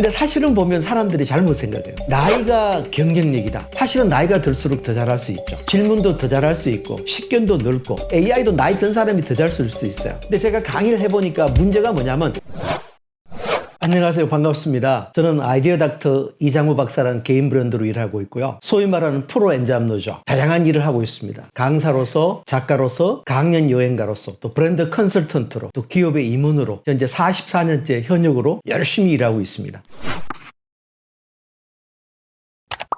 근데 사실은 보면 사람들이 잘못 생각해요. 나이가 경쟁력이다. 사실은 나이가 들수록 더 잘할 수 있죠. 질문도 더 잘할 수 있고 식견도 넓고 AI도 나이 든 사람이 더 잘 쓸 수 있어요. 근데 제가 강의를 해보니까 문제가 뭐냐면 안녕하세요. 반갑습니다. 저는 아이디어 닥터 이장우 박사라는 개인 브랜드로 일하고 있고요. 소위 말하는 프로 엔잡노죠. 다양한 일을 하고 있습니다. 강사로서, 작가로서, 강연 여행가로서, 또 브랜드 컨설턴트로, 또 기업의 임원으로 현재 44년째 현역으로 열심히 일하고 있습니다.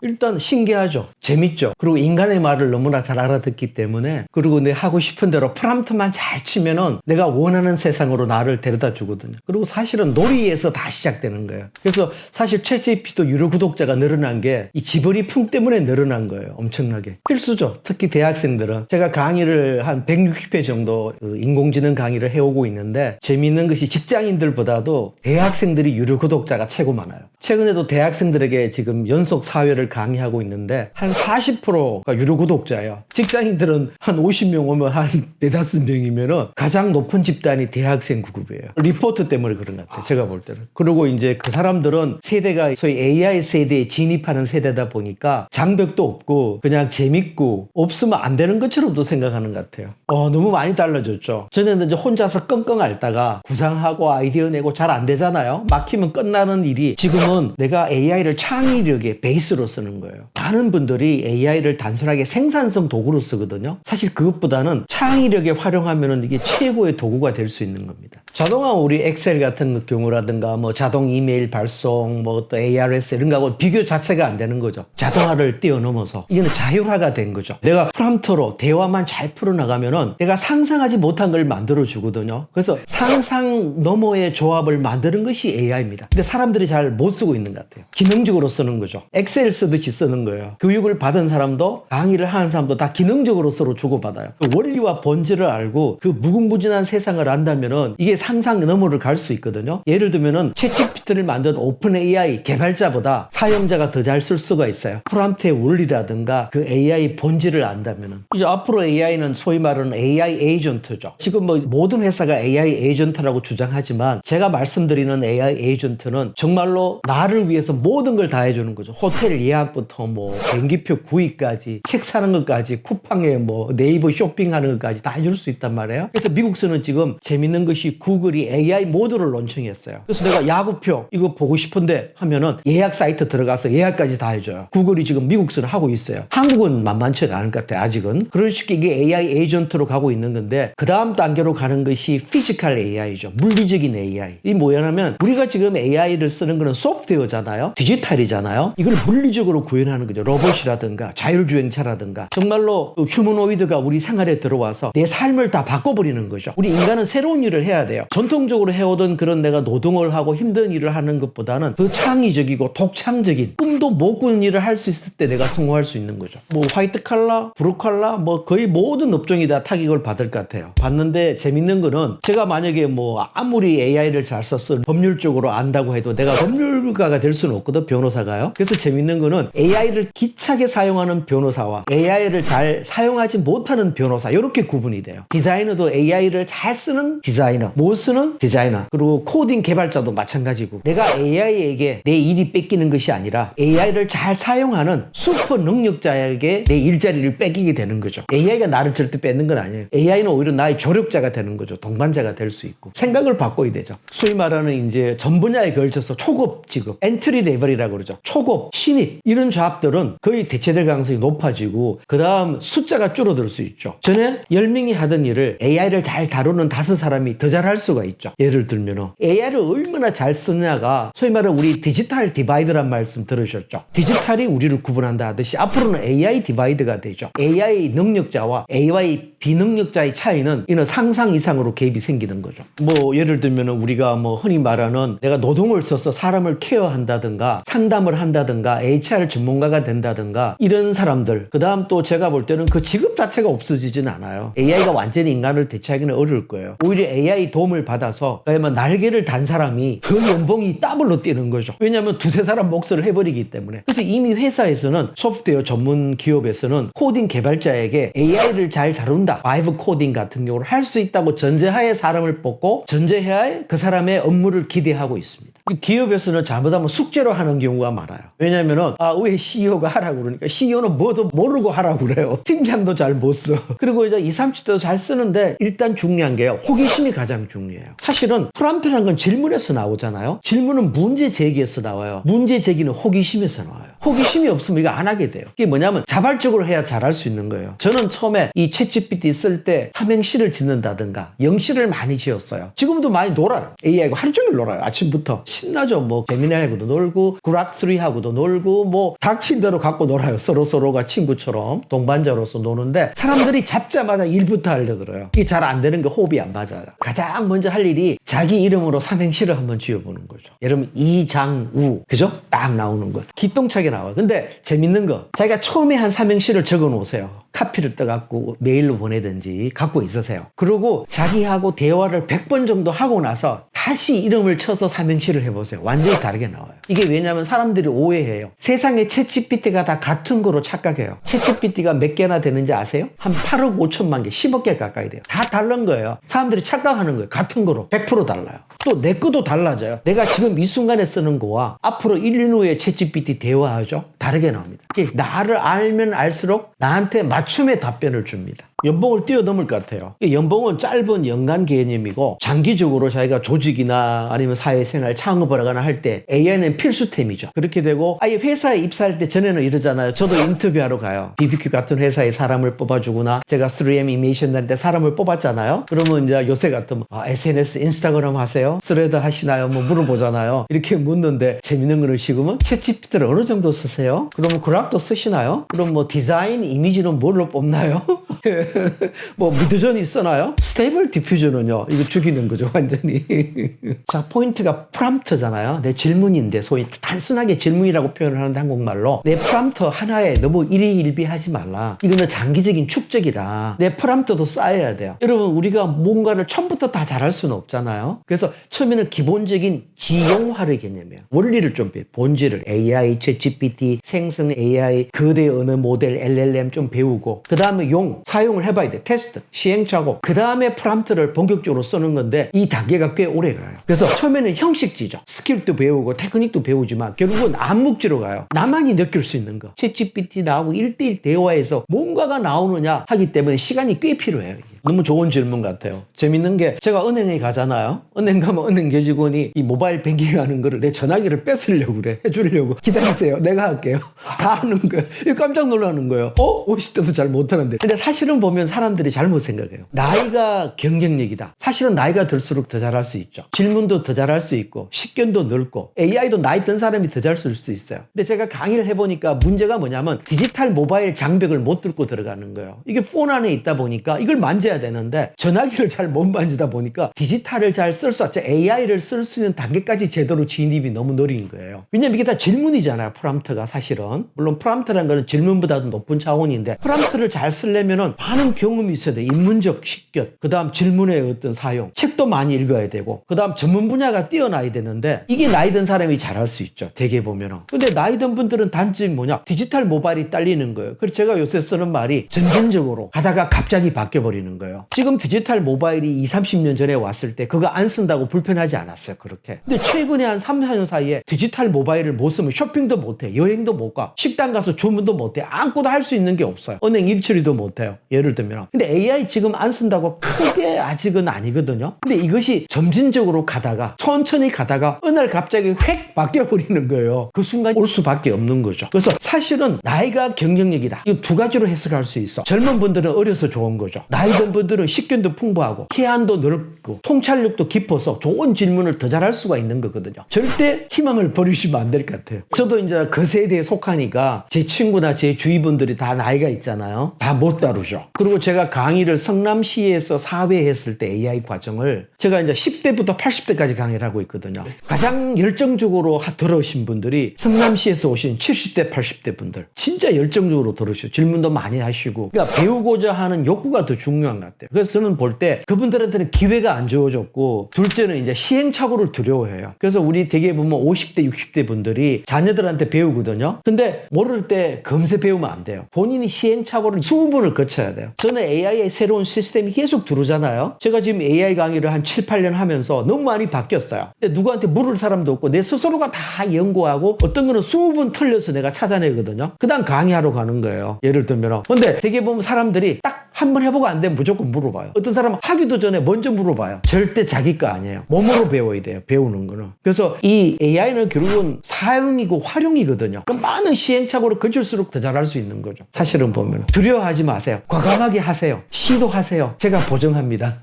일단 신기하죠. 재밌죠. 그리고 인간의 말을 너무나 잘 알아듣기 때문에 그리고 내 하고 싶은 대로 프람프만 잘 치면은 내가 원하는 세상으로 나를 데려다 주거든요. 그리고 사실은 놀이에서 다 시작되는 거예요. 그래서 사실 챗GPT도 유료 구독자가 늘어난 게 이 지버리 풍 때문에 늘어난 거예요. 엄청나게. 필수죠. 특히 대학생들은 제가 강의를 한 160회 정도 그 인공지능 강의를 해오고 있는데 재미있는 것이 직장인들보다도 대학생들이 유료 구독자가 최고 많아요. 최근에도 대학생들에게 지금 연속 사회를 강의하고 있는데 한 40%가 유료 구독자예요. 직장인들은 한 50명 오면 한 4, 5명이면은 가장 높은 집단이 대학생 그룹이에요. 리포트 때문에 그런 것 같아요. 제가 볼 때는. 그리고 이제 그 사람들은 세대가 소위 AI 세대에 진입하는 세대다 보니까 장벽도 없고 그냥 재밌고 없으면 안 되는 것처럼도 생각하는 것 같아요. 어, 너무 많이 달라졌죠. 전에는 이제 혼자서 끙끙 앓다가 구상하고 아이디어 내고 잘 안 되잖아요. 막히면 끝나는 일이 지금은 내가 AI를 창의력의 베이스로 쓰는 거예요. 많은 분들이 AI를 단순하게 생산성 도구로 쓰거든요. 사실 그것보다는 창의력에 활용하면 이게 최고의 도구가 될 수 있는 겁니다. 자동화 우리 엑셀 같은 경우라든가 뭐 자동 이메일 발송 뭐 또 ARS 이런 거하고 비교 자체가 안 되는 거죠. 자동화를 뛰어넘어서 이거는 자율화가 된 거죠. 내가 프롬프터로 대화만 잘 풀어나가면은 내가 상상하지 못한 걸 만들어 주거든요. 그래서 상상 너머의 조합을 만드는 것이 AI입니다. 근데 사람들이 잘 못 쓰고 있는 것 같아요. 기능적으로 쓰는 거죠. 엑셀 쓰듯이 쓰는 거예요. 교육을 받은 사람도 강의를 하는 사람도 다 기능적으로 서로 주고받아요. 그 원리와 본질을 알고 그 무궁무진한 세상을 안다면은 이게 상상 너머를 갈 수 있거든요. 예를 들면은 챗GPT를 만든 오픈 AI 개발자보다 사용자가 더 잘 쓸 수가 있어요. 프롬프트의 원리라든가 그 AI 본질을 안다면은 이제 앞으로 AI는 소위 말하는 AI 에이전트죠. 지금 뭐 모든 회사가 AI 에이전트라고 주장하지만 제가 말씀드리는 AI 에이전트는 정말로 나를 위해서 모든 걸 다 해주는 거죠. 호텔 예약부터 뭐 비행기표 구입까지 책 사는 것까지 쿠팡에 뭐 네이버 쇼핑하는 것까지 다 해줄 수 있단 말이에요. 그래서 미국서는 지금 재밌는 것이 구 글이 AI 모드를 론칭했어요. 그래서 내가 야구표 이거 보고 싶은데 하면은 예약 사이트 들어가서 예약까지 다 해줘요. 구글이 지금 미국서는 하고 있어요. 한국은 만만치가 않을 것 같아요. 아직은. 그런 식의 이게 AI 에이전트로 가고 있는 건데 그 다음 단계로 가는 것이 피지컬 AI죠. 물리적인 AI. 이 뭐냐면 우리가 지금 AI를 쓰는 거는 소프트웨어잖아요. 디지털이잖아요. 이걸 물리적으로 구현하는 거죠. 로봇이라든가 자율주행차라든가 정말로 그 휴머노이드가 우리 생활에 들어와서 내 삶을 다 바꿔버리는 거죠. 우리 인간은 새로운 일을 해야 돼요. 전통적으로 해오던 그런 내가 노동을 하고 힘든 일을 하는 것보다는 더 창의적이고 독창적인 꿈도 못 꾸는 일을 할 수 있을 때 내가 성공할 수 있는 거죠. 뭐 화이트 칼라, 브루 칼라 뭐 거의 모든 업종이 다 타격을 받을 것 같아요. 봤는데 재밌는 거는 제가 만약에 뭐 아무리 AI를 잘 썼어 법률적으로 안다고 해도 내가 법률가가 될 수는 없거든 변호사가요. 그래서 재밌는 거는 AI를 기차게 사용하는 변호사와 AI를 잘 사용하지 못하는 변호사 이렇게 구분이 돼요. 디자이너도 AI를 잘 쓰는 디자이너, 못 쓰는 디자이너, 그리고 코딩 개발자도 마찬가지고 내가 AI에게 내 일이 뺏기는 것이 아니라 AI를 잘 사용하는 슈퍼 능력자에게 내 일자리를 뺏기게 되는 거죠. AI가 나를 절대 뺏는 건 아니에요. AI는 오히려 나의 조력자가 되는 거죠. 동반자가 될 수 있고 생각을 바꿔야 되죠. 소위 말하는 이제 전 분야에 걸쳐서 초급 직업, 엔트리 레벨이라고 그러죠. 초급, 신입 이런 조합들은 거의 대체될 가능성이 높아지고 그 다음 숫자가 줄어들 수 있죠. 전에 10명이 하던 일을 AI를 잘 다루는 다섯 사람이 더 잘할 수가 있죠. 예를 들면은 AI를 얼마나 잘 쓰느냐가 소위 말하는 우리 디지털 디바이드란 말씀 들으셨죠. 디지털이 우리를 구분한다 하듯이 앞으로는 AI 디바이드가 되죠. AI 능력자와 AI 비능력자의 차이는 이는 상상 이상으로 갭이 생기는 거죠. 뭐 예를 들면 우리가 뭐 흔히 말하는 내가 노동을 써서 사람을 케어한다든가 상담을 한다든가 HR 전문가가 된다든가 이런 사람들 그 다음 또 제가 볼 때는 그 직업 자체가 없어지진 않아요. AI가 완전히 인간을 대체하기는 어려울 거예요. 오히려 AI 도움 을 받아서 날개를 단 사람이 그 연봉이 더블로 뛰는 거죠. 왜냐하면 두세 사람 몫을 해버리기 때문에. 그래서 이미 회사에서는 소프트웨어 전문 기업에서는 코딩 개발자에게 AI를 잘 다룬다. 바이브 코딩 같은 경우를 할 수 있다고 전제하에 사람을 뽑고 전제하에 그 사람의 업무를 기대하고 있습니다. 이 기업에서는 잘못하면 숙제로 하는 경우가 많아요. 왜냐면은, 아, 왜 CEO가 하라고 그러니까 CEO는 뭐도 모르고 하라고 그래요. 팀장도 잘 못 써. 그리고 이제 2, 30대도 잘 쓰는데 일단 중요한 게요. 호기심이 가장 중요해요. 사실은 프람프라는 건 질문에서 나오잖아요. 질문은 문제 제기에서 나와요. 문제 제기는 호기심에서 나와요. 호기심이 없으면 이거 안 하게 돼요. 이게 뭐냐면 자발적으로 해야 잘할 수 있는 거예요. 저는 처음에 이 챗GPT 쓸 때 삼행시를 짓는다든가 영시를 많이 지었어요. 지금도 많이 놀아요. AI하고 하루 종일 놀아요. 아침부터. 신나죠. 뭐 재미나하고도 놀고 구락3하고도 놀고 뭐 닥친 대로 갖고 놀아요. 서로 서로가 친구처럼 동반자로서 노는데 사람들이 잡자마자 일부터 알려들어요. 이게 잘 안 되는 게 호흡이 안 맞아요. 가장 먼저 할 일이 자기 이름으로 삼행시를 한번 지어보는 거죠. 여러분 이장우 그죠? 딱 나오는 거. 기똥차게 나와요. 근데 재밌는 거 자기가 처음에 한 삼행시를 적어 놓으세요. 카피를 떠갖고 메일로 보내든지 갖고 있으세요. 그리고 자기하고 대화를 100번 정도 하고 나서 다시 이름을 쳐서 삼행시를 해보세요. 완전히 다르게 나와요. 이게 왜냐하면 사람들이 오해해요. 세상에 챗GPT가 다 같은 거로 착각해요. 챗GPT가 몇 개나 되는지 아세요? 한 8억 5천만 개, 10억 개 가까이 돼요. 다 다른 거예요. 사람들이 착각하는 거예요. 같은 거로. 100% 달라요. 또 내 것도 달라져요. 내가 지금 이 순간에 쓰는 거와 앞으로 1, 2년 후에 챗GPT 대화하죠? 다르게 나옵니다. 나를 알면 알수록 나한테 맞춤의 답변을 줍니다. 연봉을 뛰어넘을 것 같아요. 이 연봉은 짧은 연간 개념이고 장기적으로 자기가 조직이나 아니면 사회생활 창업을 하거나 할 때 AI는 필수템이죠. 그렇게 되고 아예 회사에 입사할 때 전에는 이러잖아요. 저도 인터뷰하러 가요. BBQ 같은 회사에 사람을 뽑아주거나 제가 3M 이메이션 할때 사람을 뽑았잖아요. 그러면 이제 요새 같으면 아, SNS 인스타그램 하세요? 스레드 하시나요? 뭐 물어보잖아요. 이렇게 묻는데 재밌는 거는 지금은 챗GPT를 어느 정도 쓰세요? 그러면 그락도 쓰시나요? 그럼 뭐 디자인 이미지는 뭘로 뽑나요? 뭐 미드전이 쓰나요? 스테이블 디퓨저는요. 이거 죽이는 거죠 완전히. 자 포인트가 프람프트잖아요. 내 질문인데 소위 단순하게 질문이라고 표현을 하는데 한국말로 내 프람프트 하나에 너무 일희일비하지 말라. 이거는 장기적인 축적이다. 내 프람프트도 쌓여야 돼요. 여러분 우리가 뭔가를 처음부터 다 잘할 수는 없잖아요. 그래서 처음에는 기본적인 지용화를 개념이에요. 원리를 좀 배워. 본질을 AI, GPT, 생성 AI, 거대 언어 모델 LLM 좀 배우고 그 다음에 용 사용을 해봐야 돼. 테스트, 시행착오. 그 다음에 프람프트를 본격적으로 쓰는 건데 이 단계가 꽤 오래 가요. 그래서 처음에는 형식지죠. 스킬도 배우고 테크닉도 배우지만 결국은 암묵지로 가요. 나만이 느낄 수 있는 거. 챗GPT 나하고 1대1 대화에서 뭔가가 나오느냐 하기 때문에 시간이 꽤 필요해요. 이게. 너무 좋은 질문 같아요. 재밌는 게 제가 은행에 가잖아요. 은행 가면 은행 교직원이 이 모바일 뱅킹 하는 거를 내 전화기를 뺏으려고 그래. 해주려고. 기다리세요. 내가 할게요. 다 하는 거예요. 깜짝 놀라는 거예요. 어? 50대도 잘 못하는데. 근데 사실은 보면 사람들이 잘못 생각해요. 나이가 경쟁력이다. 사실은 나이가 들수록 더 잘할 수 있죠. 질문도 더 잘할 수 있고, 식견도 넓고, AI도 나이 든 사람이 더 잘 쓸 수 있어요. 근데 제가 강의를 해보니까 문제가 뭐냐면 디지털 모바일 장벽을 못 뚫고 들어가는 거예요. 이게 폰 안에 있다 보니까 이걸 만져 야 되는데 전화기를 잘 못 만지다 보니까 디지털을 잘 쓸 수, AI를 쓸 수 있는 단계까지 제대로 진입이 너무 느린 거예요. 왜냐면 이게 다 질문이잖아요. 프람프트가 사실은. 물론 프람프트라는 거는 질문보다도 높은 차원인데 프람프트를 잘 쓰려면은 많은 경험이 있어야 돼. 인문적 식견, 그 다음 질문의 어떤 사용, 책도 많이 읽어야 되고, 그 다음 전문 분야가 뛰어나야 되는데 이게 나이 든 사람이 잘할 수 있죠. 대개 보면은. 근데 나이 든 분들은 단점이 뭐냐? 디지털 모바일이 딸리는 거예요. 그래서 제가 요새 쓰는 말이 점진적으로 가다가 갑자기 바뀌어버리는 거예요. 지금 디지털 모바일이 2, 30년 전에 왔을 때 그거 안 쓴다고 불편하지 않았어요. 그렇게. 근데 최근에 한 3, 4년 사이에 디지털 모바일을 못 쓰면 쇼핑도 못 해. 여행도 못 가. 식당 가서 주문도 못 해. 아무것도 할 수 있는 게 없어요. 은행 일처리도 못 해요. 예를 들면. 근데 AI 지금 안 쓴다고 크게 아직은 아니거든요. 근데 이것이 점진적으로 가다가 천천히 가다가 어느 날 갑자기 획 바뀌어 버리는 거예요. 그 순간 올 수밖에 없는 거죠. 그래서 사실은 나이가 경쟁력이다. 이거 두 가지로 해석할 수 있어. 젊은 분들은 어려서 좋은 거죠. 나이 든 분들은 식견도 풍부하고 해안도 넓고 통찰력도 깊어서 좋은 질문을 더 잘할 수가 있는 거거든요. 절대 희망을 버리시면 안 될 것 같아요. 저도 이제 그 세대에 속하니까 제 친구나 제 주위 분들이 다 나이가 있잖아요. 다 못 다루죠. 그리고 제가 강의를 성남시에서 사회했을 때 AI 과정을 제가 이제 10대부터 80대까지 강의를 하고 있거든요. 가장 열정적으로 하- 들으신 분들이 성남시에서 오신 70대, 80대 분들. 진짜 열정적으로 들으시고 질문도 많이 하시고. 그러니까 배우고자 하는 욕구가 더 중요한 것 같아요. 그래서 저는 볼 때 그분들한테는 기회가 안 주어졌고 둘째는 이제 시행착오를 두려워해요. 그래서 우리 대개 보면 50대, 60대 분들이 자녀들한테 배우거든요. 근데 모를 때 금세 배우면 안 돼요. 본인이 시행착오를 수분을 거쳐야 돼요. 저는 AI의 새로운 시스템이 계속 들어오잖아요. 제가 지금 AI 강의를 한 7, 8년 하면서 너무 많이 바뀌었어요. 근데 누구한테 물을 사람도 없고 내 스스로가 다 연구하고 어떤 거는 20분 틀려서 내가 찾아내거든요. 그 다음 강의하러 가는 거예요. 예를 들면. 근데 되게 보면 사람들이 딱 한번 해보고 안 되면 무조건 물어봐요. 어떤 사람은 하기도 전에 먼저 물어봐요. 절대 자기 거 아니에요. 몸으로 배워야 돼요. 배우는 거는. 그래서 이 AI는 결국은 사용이고 활용이거든요. 그럼 많은 시행착오를 거칠수록 더 잘할 수 있는 거죠. 사실은 보면. 두려워하지 마세요. 과감하게 하세요. 시도하세요. 제가 보증합니다.